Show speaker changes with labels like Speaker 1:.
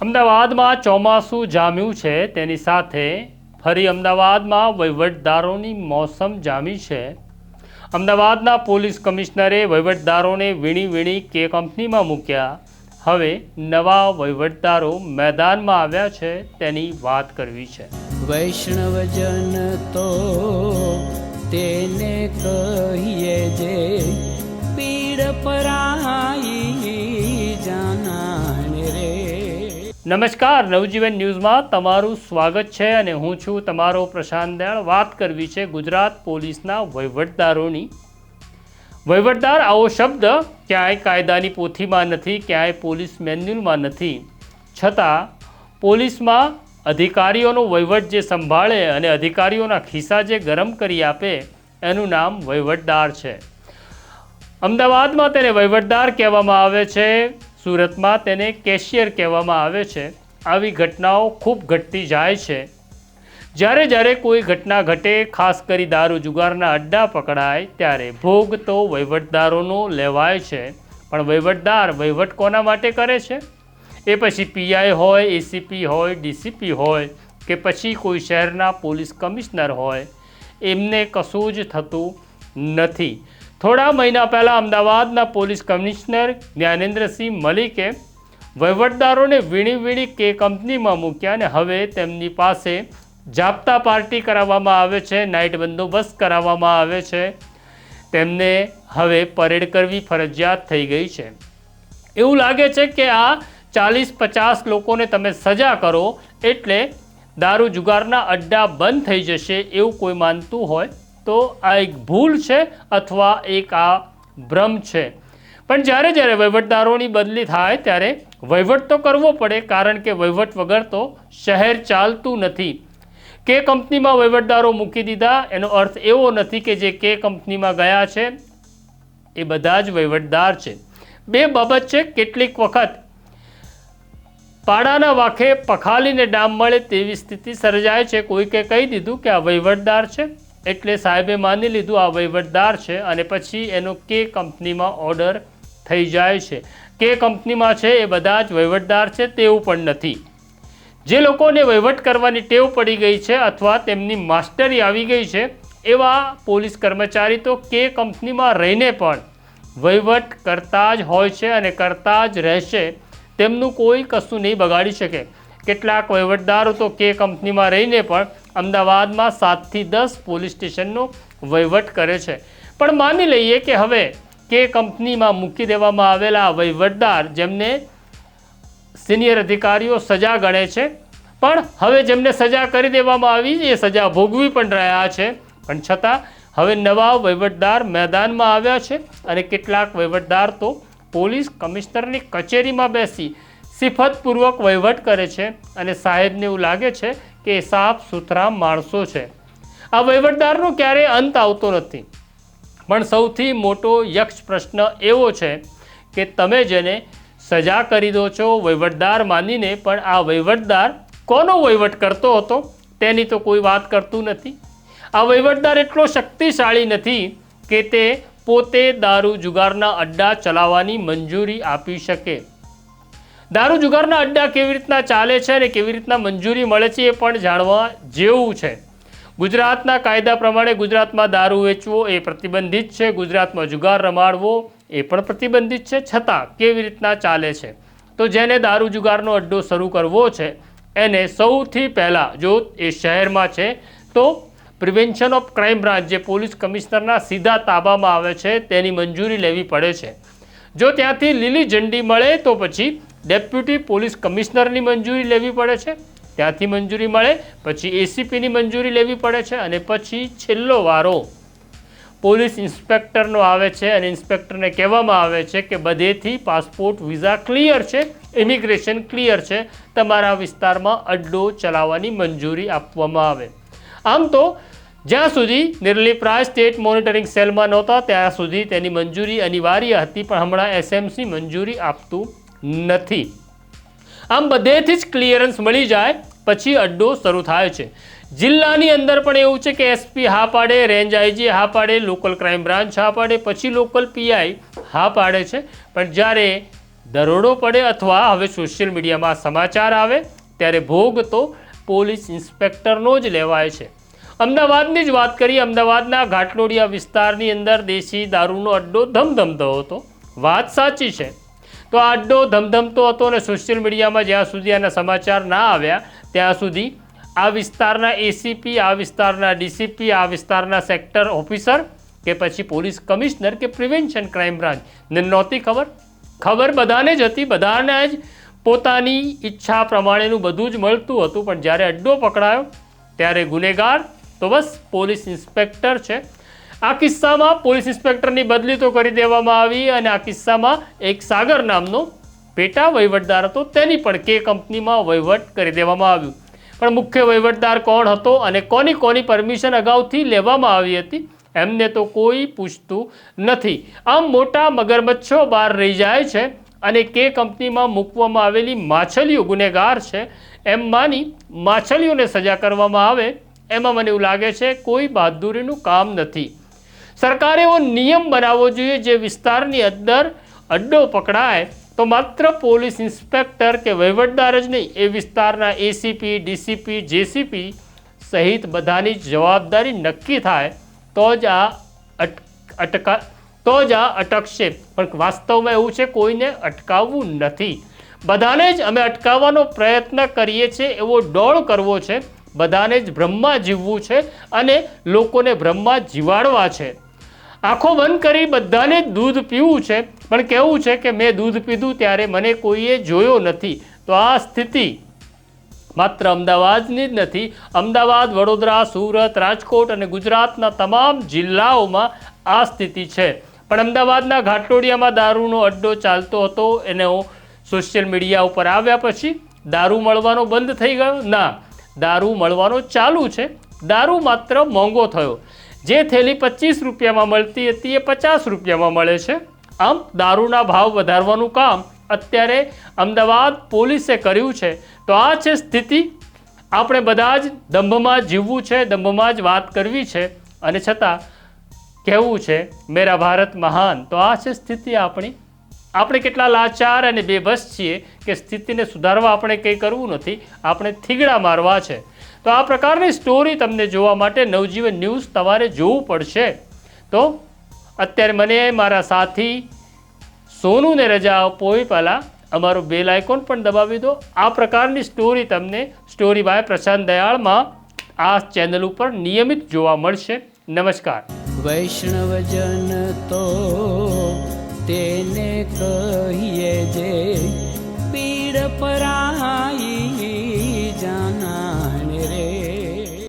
Speaker 1: અમદાવાદમાં ચોમાસું જામ્યું છે. તેની સાથે ફરી અમદાવાદમાં વહીવટદારોની મોસમ જામી છે. અમદાવાદના પોલીસ કમિશનરે વહીવટદારોને વીણી વીણી કે કંપનીમાં મૂક્યા. હવે નવા વહીવટદારો મેદાનમાં આવ્યા છે તેની વાત કરવી છે.
Speaker 2: વૈષ્ણવજન તો તેને કહીએ જે પીડ પરાઈ
Speaker 1: નમસ્કાર, નવજીવન ન્યૂઝમાં તમારું સ્વાગત છે અને હું છું તમારો પ્રશાંત દયાળ. વાત કરવી છે ગુજરાત પોલીસના વહીવટદારોની. વહીવટદાર, આવો શબ્દ ક્યાંય કાયદાની પોથીમાં નથી, ક્યાંય પોલીસ મેન્યુઅલમાં નથી. છતાં, પોલીસમાં અધિકારીઓનો વહીવટ જે સંભાળે અને અધિકારીઓના ખિસ્સા જે ગરમ કરી આપે, એનું નામ વહીવટદાર છે. અમદાવાદમાં તેને વહીવટદાર કહેવામાં આવે છે. સુરતમાં તેને કેશિયર કહેવામાં આવે છે. આવી ઘટનાઓ ખૂબ ઘટતી જાય છે. જ્યારે જ્યારે કોઈ ઘટના ઘટે, ખાસ કરી દારૂ જુગારના અડ્ડા પકડાય, ત્યારે ભોગ તો વહીવટદારોનો લેવાય છે. પણ વહીવટદાર વહીવટ કોના માટે કરે છે? એ પછી પીઆઈ હોય એસીપી હોય ડીસીપી હોય કે પછી કોઈ શહેરના પોલીસ કમિશનર હોય, એમને કશું જ થતું નથી. થોડા મહિના પહેલાં અમદાવાદના પોલીસ કમિશનર જ્ઞાનેન્દ્રસિંહ મલિકે વહીવટદારોને વીણી વીણી કે કંપનીમાં મૂક્યા અને હવે તેમની પાસે જાપ્તા પાર્ટી કરાવવામાં આવે છે નાઇટ બંદોબસ્ત કરાવવામાં આવે છે. તેમને હવે પરેડ કરવી ફરજિયાત થઈ ગઈ છે. એવું લાગે છે કે આ ચાલીસ પચાસ લોકોને તમે સજા કરો એટલે દારૂ જુગારના અડ્ડા બંધ થઈ જશે એવું કોઈ માનતું હોય. તો આ એક ભૂલ છે અથવા એક આ ભ્રમ છે. પણ જ્યારે જ્યારે વહીવટદારોની બદલી થાય ત્યારે વહીવટ તો કરવો પડે કારણ કે વહીવટ વગર તો શહેર ચાલતું નથી. કે કંપનીમાં વહીવટદારો મૂકી દીધા એનો અર્થ એવો નથી કે જે કે કંપનીમાં ગયા છે એ બધા જ વહીવટદાર છે. બે બાબત છે કેટલીક વખત. પાડાના વાંખે પખાલીને ડામ મળે તેવી સ્થિતિ સર્જાય છે. કોઈકે કહી દીધું કે આ વહીવટદાર છે. એટલે સાહેબે માની લીધું આ વહીવટદાર છે અને પછી એનો કે કંપનીમાં ઓર્ડર થઈ જાય છે. કે કંપનીમાં છે એ બધા જ વહીવટદાર છે તેવું પણ નથી. જે લોકોને વહીવટ કરવાની ટેવ પડી ગઈ છે અથવા તેમની માસ્ટરી આવી ગઈ છે, એવા પોલીસ કર્મચારી તો કે કંપનીમાં રહીને પણ વહીવટ કરતા જ હોય છે અને કરતા જ રહેશે. તેમનું કોઈ કશું નહીં બગાડી શકે. કેટલાક વહીવટદારો તો કે કંપનીમાં રહીને પણ અમદાવાદમાં સાતથી દસ પોલીસ સ્ટેશનનો વહીવટ કરે છે. પણ માની લઈએ કે હવે કે કંપનીમાં મૂકી દેવામાં આવેલા વહીવટદાર જેમને સિનિયર અધિકારીઓ સજા ગણે છે, પણ હવે જેમને સજા કરી દેવામાં આવી એ સજા ભોગવી પણ રહ્યા છે. પણ છતાં હવે નવા વહીવટદાર મેદાનમાં આવ્યા છે અને કેટલાક વહીવટદાર તો પોલીસ કમિશનરની કચેરીમાં બેસી સિફતપૂર્વક વહીવટ કરે છે અને સાહેબને એવું લાગે છે કે સાફ સુથરા માણસો છે. આ વહીવટદારનો ક્યારેય અંત આવતો નથી. પણ સૌથી મોટો યક્ષ પ્રશ્ન એવો છે કે તમે જેને સજા કરી દો છો વહીવટદાર માનીને, પણ આ વહીવટદાર કોનો વહીવટ કરતો હતો તેની તો કોઈ વાત કરતું નથી. આ વહીવટદાર એટલો શક્તિશાળી નથી કે તે પોતે દારૂ જુગારના અડ્ડા ચલાવવાની મંજૂરી આપી શકે. દારૂ જુગારના અડ્ડા કેવી રીતના ચાલે છે અને કેવી રીતના મંજૂરી મળે છે એ પણ જાણવા જેવું છે. ગુજરાતના કાયદા પ્રમાણે ગુજરાતમાં દારૂ વેચવો એ પ્રતિબંધિત છે. ગુજરાતમાં જુગાર રમાડવો એ પણ પ્રતિબંધિત છે. છતાં કેવી રીતના ચાલે છે? તો જેને દારૂ જુગારનો અડ્ડો શરૂ કરવો છે, એને સૌથી પહેલાં જો એ શહેરમાં છે, તો પ્રિવેન્શન ઓફ ક્રાઇમ બ્રાન્ચ, જે પોલીસ કમિશનરના સીધા તાબામાં આવે છે, તેની મંજૂરી લેવી પડે છે. જો ત્યાંથી લીલી ઝંડી મળે તો પછી ડેપ્યુટી પોલીસ કમિશનરની મંજૂરી લેવી પડે છે. ત્યાંથી મંજૂરી મળે, પછી એસીપીની મંજૂરી લેવી પડે છે અને પછી છેલ્લો વારો. પોલીસ ઇન્સ્પેક્ટરનો આવે છે અને ઇન્સ્પેક્ટરને કહેવામાં આવે છે કે બધેથી પાસપોર્ટ વિઝા ક્લિયર છે, ઇમિગ્રેશન ક્લિયર છે, તમારા વિસ્તારમાં અડ્ડો ચલાવવાની મંજૂરી આપવામાં આવે. આમ તો જ્યાં સુધી નિર્લિપ્રાય સ્ટેટ મોનિટરિંગ સેલમાં નહોતા, ત્યાં સુધી તેની મંજૂરી અનિવાર્ય હતી, પણ હમણાં એસએમસી મંજૂરી આપતું નથી. આમ બધેથી જ ક્લિયરન્સ મળી જાય, પછી અડ્ડો શરૂ થાય છે. જિલ્લાની અંદર પણ એવું છે કે એસપી હા પાડે રેન્જ આઈજી હા પાડે લોકલ ક્રાઇમ બ્રાન્ચ હા પાડે, પછી લોકલ પીઆઈ હા પાડે છે. પણ જ્યારે દરોડો પડે અથવા હવે સોશિયલ મીડિયામાં સમાચાર આવે, ત્યારે ભોગ તો પોલીસ ઇન્સ્પેક્ટરનો જ લેવાય છે. અમદાવાદની જ વાત કરીએ, અમદાવાદના ઘાટલોડિયા વિસ્તારની અંદર દેશી દારૂનો અડ્ડો ધમધમતો હતો. વાત સાચી છે. તો આ અડ્ડો ધમધમતો હતો અને સોશિયલ મીડિયામાં જ્યાં સુધી આના સમાચાર ના આવ્યા, ત્યાં સુધી આ વિસ્તારના એસીપી આ વિસ્તારના ડીસીપી આ વિસ્તારના સેક્ટર ઓફિસર કે પછી પોલીસ કમિશનર કે પ્રિવેન્શન ક્રાઇમ બ્રાન્ચ. ને નહોતી ખબર. ખબર બધાને જ હતી. બધાને જ પોતાની ઈચ્છા પ્રમાણેનું બધું જ મળતું હતું. પણ જ્યારે અડ્ડો પકડાયો, ત્યારે ગુનેગાર તો બસ પોલીસ ઇન્સ્પેક્ટર છે. આ કિસ્સામાં પોલીસ ઇન્સ્પેક્ટરની બદલી તો કરી દેવામાં આવી અને આ કિસ્સામાં એક સાગર નામનો પેટા વહીવટદાર હતો, તેની પણ કે કંપનીમાં વહીવટ કરી દેવામાં આવ્યું. પણ મુખ્ય વહીવટદાર કોણ હતો અને કોની કોની પરમિશન અગાઉથી લેવામાં આવી હતી, એમને તો કોઈ પૂછતું નથી. આમ મોટા મગરમચ્છો બહાર રહી જાય છે અને કે કંપનીમાં મૂકવામાં આવેલી માછલીઓ ગુનેગાર છે, એમ માની માછલીઓને સજા કરવામાં આવે, એમાં મને એવું લાગે છે કોઈ બહાદુરીનું કામ નથી. સરકારે એવો નિયમ બનાવવો જોઈએ જે વિસ્તારની અંદર અડ્ડો પકડાય તો માત્ર પોલીસ ઇન્સ્પેક્ટર કે વહીવટદાર જ નહીં, એ વિસ્તારના એસીપી, ડીસીપી, જેસીપી સહિત બધાની જવાબદારી નક્કી થાય તો જ આ અટ, અટકા, તો જ આ અટકશે. પણ વાસ્તવમાં એવું છે કોઈને અટકાવવું નથી. બધાને જ અમે અટકાવવાનો પ્રયત્ન કરીએ છીએ, એવો ડોળ કરવો છે. બધાને જ બ્રહ્મા જીવવું છે અને લોકોને બ્રહ્મા જીવાડવા છે. આંખો બંધ કરી બધાને દૂધ પીવું છે. પણ કેવું છે કે મેં દૂધ પીધું ત્યારે મને કોઈએ જોયો નથી. તો આ સ્થિતિ માત્ર અમદાવાદની જ નથી. અમદાવાદ, વડોદરા, સુરત, રાજકોટ અને ગુજરાતના તમામ જિલ્લાઓમાં આ સ્થિતિ છે. પણ અમદાવાદના ઘાટલોડિયામાં દારૂનો અડ્ડો ચાલતો હતો. એને સોશિયલ મીડિયા ઉપર આવ્યા પછી દારૂ મળવાનો બંધ થઈ ગયો. ના, દારૂ મળવાનો ચાલુ છે. દારૂ માત્ર મોંઘો થયો. જે થેલી પચીસ રૂપિયામાં મળતી હતી એ પચાસ રૂપિયામાં મળે છે. આમ દારૂના ભાવ વધારવાનું કામ અત્યારે અમદાવાદ પોલીસે કર્યું છે. તો આ છે સ્થિતિ. આપણે બધા જ દંભમાં જીવવું છે, દંભમાં જ વાત કરવી છે. અને છતાં કહેવું છે, મેરા ભારત મહાન. તો આ છે સ્થિતિ આપણી. આપણે કેટલા લાચાર અને બેબસ છીએ કે સ્થિતિને સુધારવા આપણે કંઈ કરવું નથી. આપણે થીગડા મારવા છે. તો આ પ્રકારની સ્ટોરી તમને જોવા માટે નવજીવન ન્યૂઝ તમારે જોવું પડશે. તો અત્યારે મને મારા સાથી સોનુને રજા આપો એ પહેલાં અમારો બેલ આઇકોન પણ દબાવી દો. આ પ્રકારની સ્ટોરી તમને સ્ટોરી બાય પ્રશાંત દયાળમાં આ ચેનલ ઉપર નિયમિત જોવા મળશે. નમસ્કાર.
Speaker 2: વૈષ્ણવજન તો તેને કહીએ જે પીડ પરાઈ